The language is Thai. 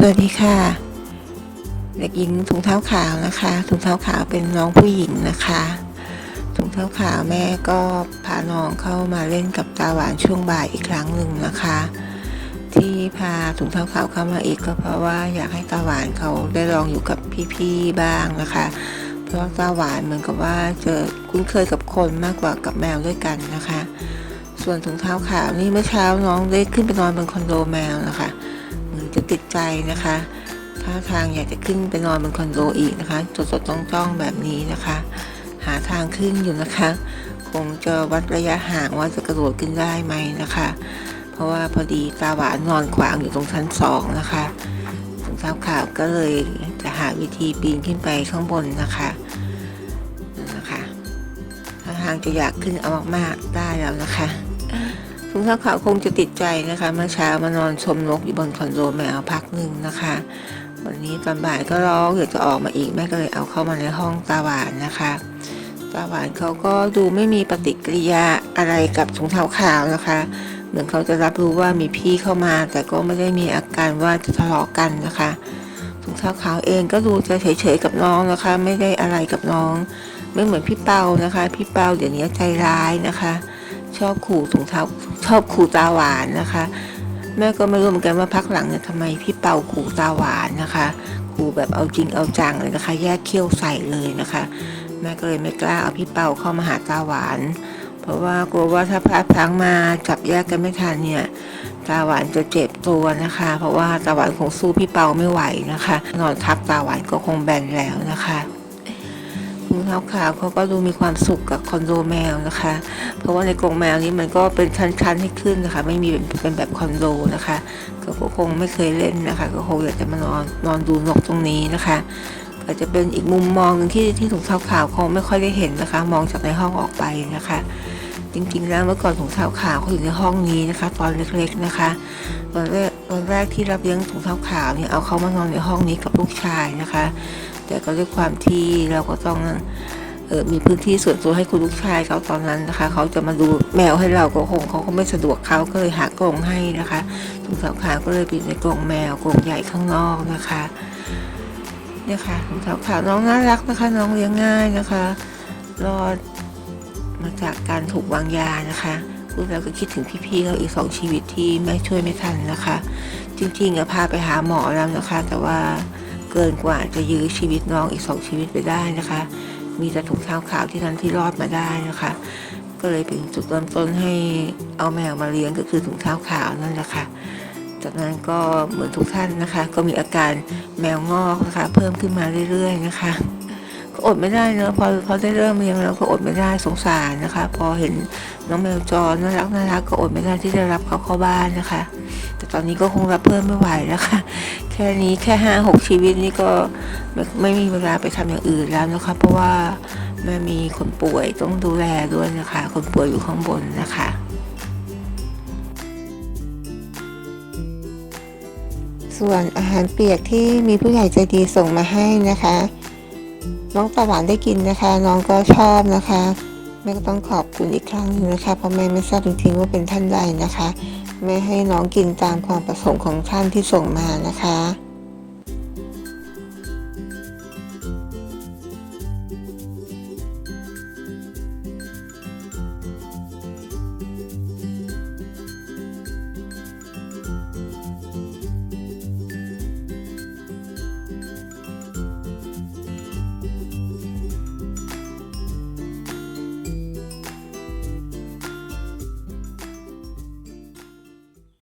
สวัสดีค่ะ เด็กหญิงถุงเท้าขาวนะคะถุงเท้าขาวเป็นน้องผู้หญิงนะคะถุงเท้าขาวแม่ก็พาน้องเข้ามาเล่นกับตาหวานช่วงบ่ายอีกครั้งหนึ่งนะคะ ที่พาถุงเท้าขาวเข้ามาอีกก็เพราะว่าอยากให้ตาหวานเขาได้ลองอยู่กับพี่ๆบ้างนะคะ เพราะตาหวานเหมือนกับว่าเจอคุ้นเคยกับคนมากกว่ากับแมวด้วยกันนะคะ ส่วนถุงเท้าขาวนี่เมื่อเช้าน้องได้ขึ้นไปนอนบนคอนโดแมวนะคะ จะติดใจนะคะท่าทางอยากจะขึ้นไปนอนบนคอนโดอีกนะคะสดสดๆจ้องๆแบบนี้นะคะ หาทางขึ้นอยู่นะคะ คงจะวัดระยะห่างว่าจะกระโดดขึ้นได้ไหมนะคะ เพราะว่าพอดีตาหวานนอนขวางอยู่ตรงชั้นสองนะคะถุงท้าขาวก็เลยจะหาวิธีปีนขึ้นไปข้างบนนะคะนั่นนะคะถ้าทางจะอยากขึ้นเอามากๆได้แล้วนะคะ ถุงเท้าขาวคงจะติดใจนะคะ เมื่อเช้ามานอนชมนกอยู่บนคอนโดแมวพักหนึ่งนะคะ วันนี้ตอนบ่ายก็ร้องอยากจะออกมาอีกแม่ก็เลยเอาเข้ามาในห้องตาหวานนะคะตาหวานเขาก็ดูไม่มีปฏิกิริยาอะไรกับถุงเท้าขาวนะคะ เหมือนเขาจะรับรู้ว่ามีพี่เข้ามา แต่ก็ไม่ได้มีอาการว่าจะทะเลาะกันนะคะถุงเท้าขาวเองก็ดูจะเฉยๆกับน้องนะคะ ไม่ได้อะไรกับน้อง ไม่เหมือนพี่เปานะคะ พี่เปาเดี๋ยวนี้ใจร้ายนะคะ ชอบขู่ถุงเท้าชอบขู่ตาหวานนะคะ แม่ก็ไม่รู้เหมือนกันว่าพักหลังเนี่ยทำไมพี่เปาขู่ตาหวานนะคะขู่แบบเอาจริงเอาจังเลยนะคะ แยกเขี้ยวใส่เลยนะคะ แม่ก็เลยไม่กล้าเอาพี่เปาเข้ามาหาตาหวาน เพราะว่ากลัวว่าถ้าพลาดพลั้งมาจับแยกกันไม่ทันเนี่ยตาหวานจะเจ็บตัวนะคะ เพราะว่าตาหวานคงสู้พี่เปาไม่ไหวนะคะ นอนทับตาหวานก็คงแบนแล้วนะคะ คุณเท้าขาวเขาก็ดูมีความสุขกับคอนโดแมวนะคะ เพราะว่าในกรงแมวนี้มันก็เป็นชั้นๆให้ขึ้นนะคะ ไม่มีเป็นแบบคอนโดนะคะก็คงไม่เคยเล่นนะคะ ก็คงอยากจะมานอนนอนดูนกตรงนี้นะคะก็จะเป็นอีกมุมมองหนึ่งที่ที่ถุงเท้าขาวคงไม่ค่อยได้เห็นนะคะ มองจากในห้องออกไปนะคะ จริงๆแล้วเมื่อก่อนถุงเท้าขาวเขาอยู่ในห้องนี้นะคะ ตอนเล็กๆนะคะตอนแรกตอนแรกที่รับเลี้ยงถุงเท้าขาวเนี่ยเอาเขามานอนในห้องนี้กับลูกชายนะคะ แต่ก็ด้วยความที่เราก็ต้องเออมีพื้นที่ส่วนตัวให้คุณลูกชายเขาตอนนั้นนะคะ เขาจะมาดูแมวให้เราก็คงเขาก็ไม่สะดวกเขาก็เลยหากรงให้นะคะถุงเท้าขาวก็เลยไปอยู่ในกรงแมวกรงใหญ่ข้างนอกนะคะเนี่ยค่ะถุงเท้าขาวน้องน่ารักนะคะ น้องเลี้ยงง่ายนะคะรอดมาจากการถูกวางยานะคะพูดแล้วก็คิดถึงพี่ๆเขาอีกสองชีวิตที่ไม่ช่วยไม่ทันนะคะ จริงๆอะพาไปหาหมอแล้วนะคะ แต่ว่า เกินกว่าจะยื้อชีวิตน้องอีกสองชีวิตไปได้นะคะ มีแต่ถุงเท้าขาวที่นั้นที่รอดมาได้นะคะ ก็เลยเป็นจุดเริ่มต้นให้เอาแมวมาเลี้ยงก็คือถุงเท้าขาวนั่นแหละค่ะจากนั้นก็เหมือนทุกท่านนะคะ ก็มีอาการแมวงอกนะคะ เพิ่มขึ้นมาเรื่อยๆนะคะก็อดไม่ได้เนอะพอพอได้เริ่มเลี้ยงแล้วก็อดไม่ได้สงสารนะคะ พอเห็นน้องแมวจรน่ารักน่ารักก็อดไม่ได้ที่จะรับเขาเข้าบ้านนะคะ แต่ตอนนี้ก็คงรับเพิ่มไม่ไหวแล้วค่ะ แค่นี้แค่ห้าหกชีวิตนี่ก็ไม่ไม่มีเวลาไปทำอย่างอื่นแล้วนะคะ เพราะว่าแม่มีคนป่วยต้องดูแลด้วยนะคะ คนป่วยอยู่ข้างบนนะคะส่วนอาหารเปียกที่มีผู้ใหญ่ใจดีส่งมาให้นะคะ น้องตาหวานได้กินนะคะ น้องก็ชอบนะคะ ม่ก็ต้องขอบคุณอีกครั้งนึงนะคะเพราะแม่ไม่ทราบจริงๆว่าเป็นท่านใดนะคะแม่ให้น้องกินตามความประสงค์ของท่านที่ส่งมานะคะ